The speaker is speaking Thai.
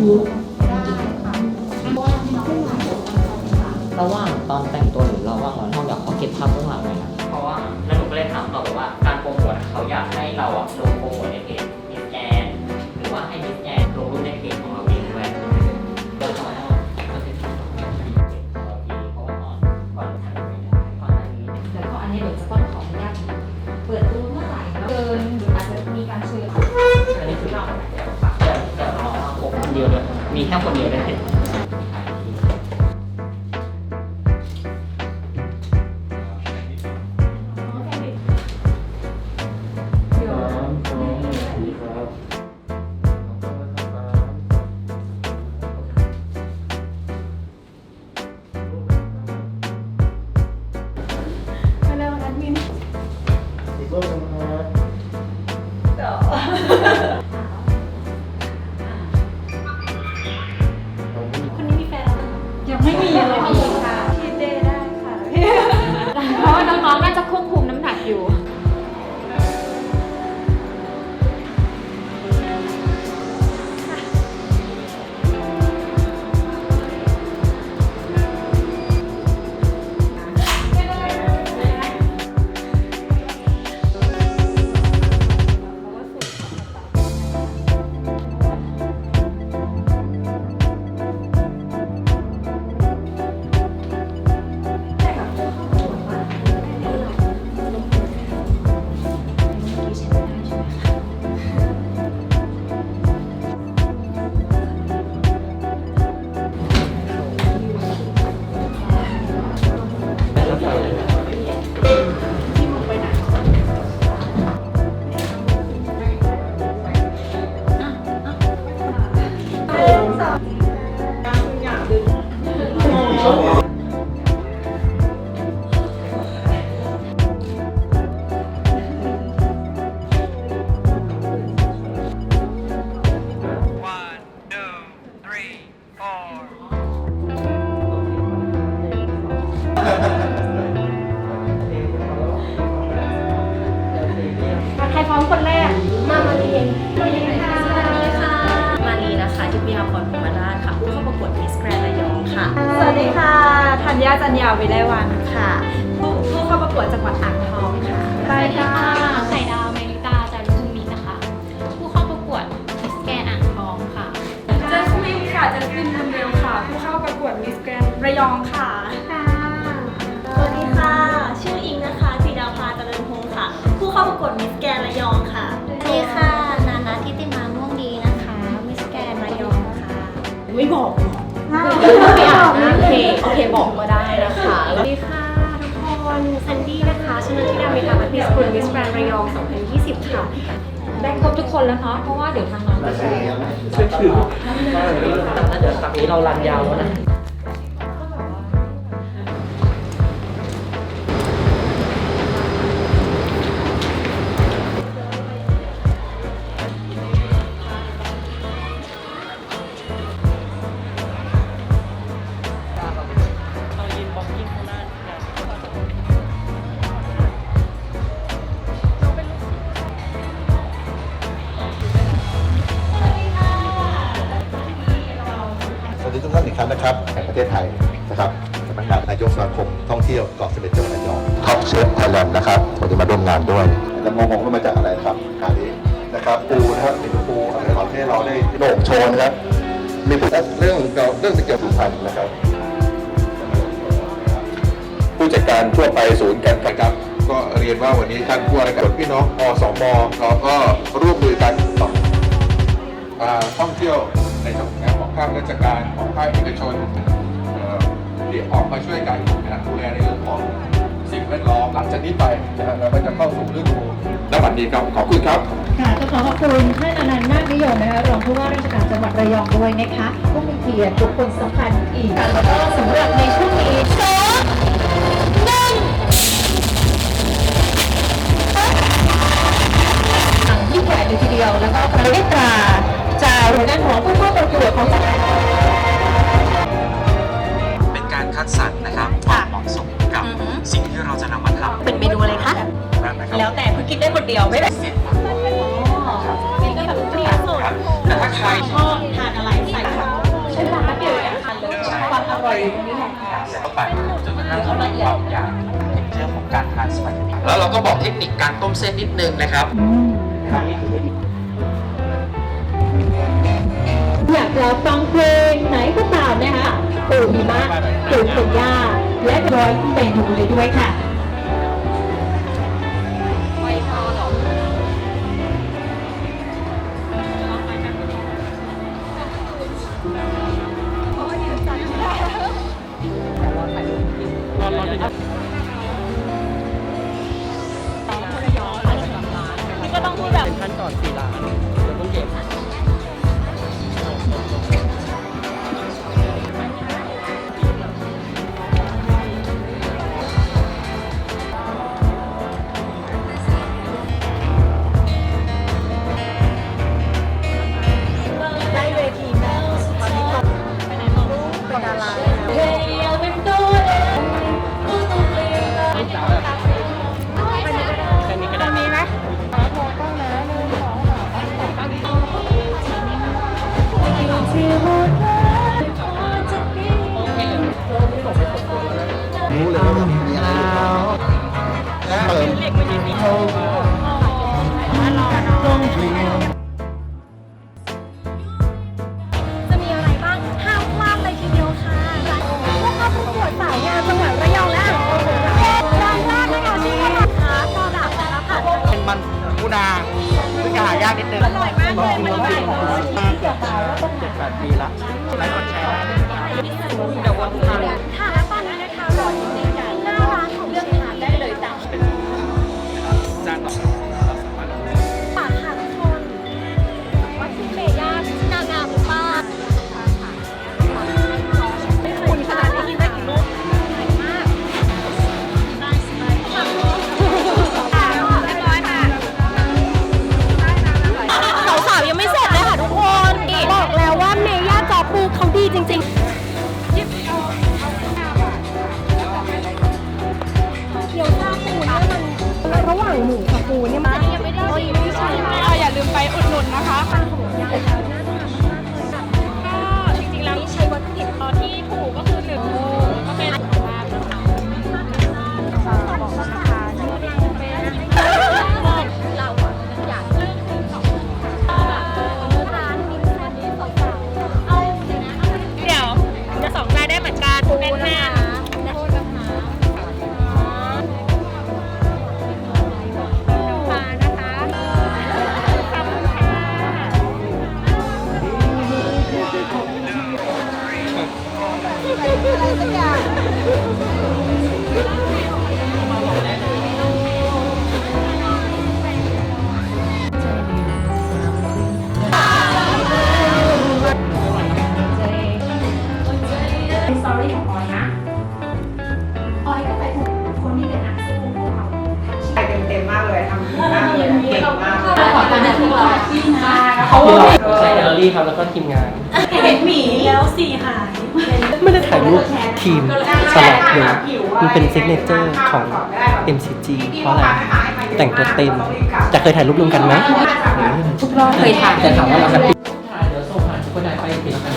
ระหว่างตอนแต่งตัวหรือระหว่างวันห้องอยากขอเก็บภาพเบื้องหลังหน่อยนะเพราะว่าแล้วหนูก็เลยถามต่อไปว่าการโปรโมทอะเขาอยากให้เราอะลงโปรโมทในเพจมิสแกนหรือว่าให้มิสแกนลงรูปในเพจของเราเองด้วยโดยเฉพาะมันเป็นที่ของเราเองเพราะว่าก่อนก่อนทำไม่ได้ก่อนหน้านี้ แล้วก็อันนี้เดี๋ยวจะต้อง มีแค่คนเดียวได้ ใครพร้อมคนแรกมามาเรียนสวัสดีค่ะสวัสดีค่ะ มารีนะคะทิพยาพรพรหมราชค่ะ ผู้เข้าประกวดมิสแกรนระยองค่ะ สวัสดีค่ะธัญญาจันยาวิไลวันค่ะ ผู้ผู้เข้าประกวดจังหวัดอ่างทองค่ะไปค่ะไข่ดาวเมลิตาจารุภูมินะคะ ผู้เข้าประกวดมิสแกรนอ่างทองค่ะ เจสมินค่ะเจสมินทำเร็วค่ะ ผู้เข้าประกวดมิสแกรนระยองค่ะ ไม่บอกหรอกไม่อ่านนะโอเคโอเคบอกก็ได้นะคะสวัสดีค่ะทุกคนซันดี้นะคะชนะทิดาเมกาบัตมิสกุลมิสแกรนระยอง 2020 ค่ะ ได้ครบทุกคนแล้วเนาะเพราะว่าเดี๋ยวทางน้องจะแชร์ช่วยถือแล้วเดี๋ยวครั้งนี้เรารันยาวแล้วนะ ศไทยนะครับสำนักงานนายกสมาคมท่องเที่ยวเกาะเสม็ดจังหวัดระยองท็อปเชฟไทยแลนด์นะครับวันนี้มาร่วมงานด้วยแล้วงงๆว่ามาจากอะไรครับงานนี้นะครับปูนะครับมีปูอะไรของที่เราได้โหน่งโชว์นะครับมีเรื่องเกี่ยวเรื่องเกี่ยวกับสุพรรณนะครับ ผู้จัดการทั่วไปศูนย์การประครับก็เรียนว่าวันนี้ท่านผู้ว่าราชการพี่น้องอสมเราก็ร่วมมือกันต่ออ่าท่องเที่ยว ในจังหวัดนของภาคราชการของภาคเอกชนเอ่อเดี๋ยวออกมาช่วยกันนะดูแลในเรื่องของสิ่งแวดล้อมหลังจากนี้ไปนะเราก็จะเข้าสู่ฤดูน้ำมันดีครับขอบคุณครับค่ะก็ขอขอบคุณท่านอนันต์นาคนิยมนะคะรองผู้ว่าราชการจังหวัดระยองด้วยนะคะผู้มีเกียรติบุคคลสำคัญอีกแล้วก็สำหรับในช่วงนี้สองหนึ่งยิ่งใหญ่เลยทีเดียวแล้วก็ประเทศตรา จากหน่วยงานของผู้เข้าประกวดของจังหวัดเป็นการคัดสรรนะครับความเหมาะสมกับสิ่งที่เราจะนำมาทำเป็นเมนูอะไรคะนะครับแล้วแต่คือกินได้คนเดียวไม่ได้นี่ก็แบบเปรี้ยวสุดแต่ถ้าใครชอบทานอะไรใส่ค่ะใช้เวลาแป๊บเดียวเองค่ะความอร่อยอยู่ตรงนี้แหละใส่เข้าไปจนกระทั่งเรามีความอยากเท็กเจอร์ของการทานสปาเกตตี้แล้วเราก็บอกเทคนิคการต้มเส้นนิดนึงนะครับอ ยากจะฟังเพลงไหนก็ตามนะคะปู่หิมะปู่คุณย่าและร้อยเมนูเลยด้วยค่ะก็ต้องพูดแบบขั้นตอนสี่ล้านเดี๋ยวต้องเก็บ นปูนาซึ่งจะหายากนิดนึงอร่อยมากเลยมันใหญ่เลยเจ็ดแปดปีละไลค์กดแชร์เดี๋ยววนทางค่ะแหว่หมูกับปูเนี่ย เป็นสตอรี่ของออยนะ ออยก็ไปถูกคนที่เป็นนักสู้พวกเขาเต็มๆมากเลยทำดีมากเลยเก่งมากขอการที่ว่าที่นะที่เราใช้แกลเลอรี่ครับแล้วก็ทีมงาน เห็นหมีแล้วสี่หาย ไม่ได้ถ่ายรูปทีมสลับเลยมันเป็นซิกเนเจอร์ของ MCG เพราะอะไร แต่งตัวเต็ม จะเคยถ่ายรูปรวมกันไหมทุกรอบเคยถ่ายแต่ถามว่าเราแบบเดี๋ยวส่งผ่านทุกคนได้ไปเป็นกัน